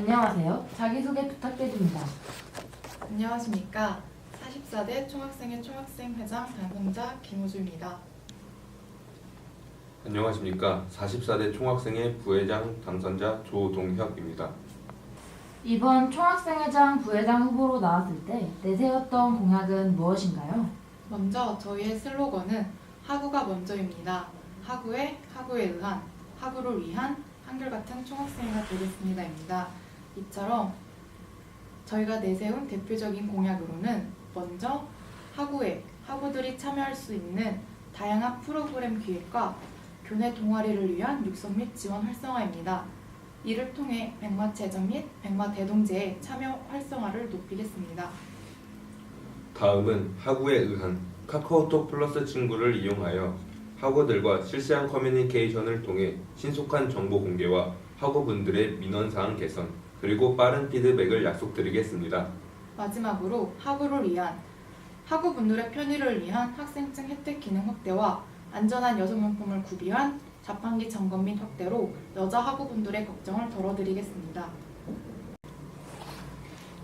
안녕하세요. 자기소개 부탁드립니다. 안녕하십니까. 44대 총학생회 총학생 회장 당선자 김호주입니다. 안녕하십니까. 44대 총학생회 부회장 당선자 조동혁입니다. 이번 총학생회장 부회장 후보로 나왔을 때 내세웠던 공약은 무엇인가요? 먼저 저희의 슬로건은 하구가 먼저입니다. 하구에 하구에 의한 하구를 위한 한결같은 총학생회가 되겠습니다입니다. 이처럼 저희가 내세운 대표적인 공약으로는 먼저 하구에 하구들이 참여할 수 있는 다양한 프로그램 기획과 교내 동아리를 위한 육성 및 지원 활성화입니다. 이를 통해 백마 체전 및 백마 대동제의 참여 활성화를 높이겠습니다. 다음은 학우에 의한 카카오톡 플러스 친구를 이용하여 학우들과 실시간 커뮤니케이션을 통해 신속한 정보 공개와 학우분들의 민원사항 개선 그리고 빠른 피드백을 약속드리겠습니다. 마지막으로 학우를 위한 학우 분들의 편의를 위한 학생증 혜택 기능 확대와 안전한 여성용품을 구비한 자판기 점검 및 확대로 여자 학우분들의 걱정을 덜어드리겠습니다.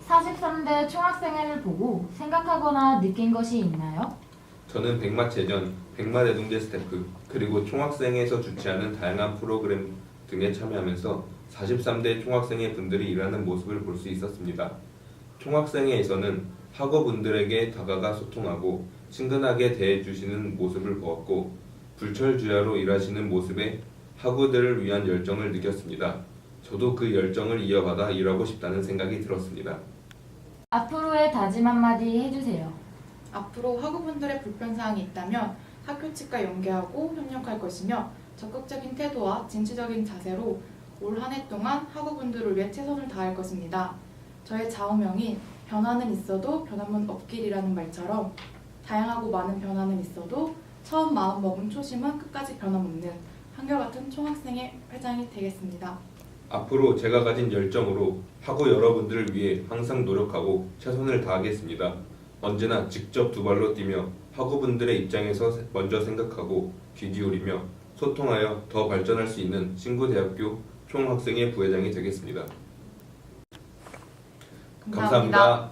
43대 총학생회를 보고 생각하거나 느낀 것이 있나요? 저는 백마체전, 백마 대동제 스태프, 그리고 총학생회에서 주최하는 다양한 프로그램 등에 참여하면서 43대 총학생회 분들이 일하는 모습을 볼 수 있었습니다. 총학생회에서는 학우분들에게 다가가 소통하고 친근하게 대해주시는 모습을 보았고 불철주야로 일하시는 모습에 학우들을 위한 열정을 느꼈습니다. 저도 그 열정을 이어받아 일하고 싶다는 생각이 들었습니다. 앞으로의 다짐 한마디 해주세요. 앞으로 학우분들의 불편사항이 있다면 학교 측과 연계하고 협력할 것이며 적극적인 태도와 진취적인 자세로 올 한 해 동안 학우분들을 위해 최선을 다할 것입니다. 저의 좌우명인 변화는 있어도 변함은 없길이라는 말처럼 다양하고 많은 변화는 있어도 처음 마음 먹은 초심은 끝까지 변함없는 한결같은 총학생회 회장이 되겠습니다. 앞으로 제가 가진 열정으로 학우 여러분들을 위해 항상 노력하고 최선을 다하겠습니다. 언제나 직접 두 발로 뛰며 학우분들의 입장에서 먼저 생각하고 귀 기울이며 소통하여 더 발전할 수 있는 신구대학교 총학생회 부회장이 되겠습니다. 감사합니다.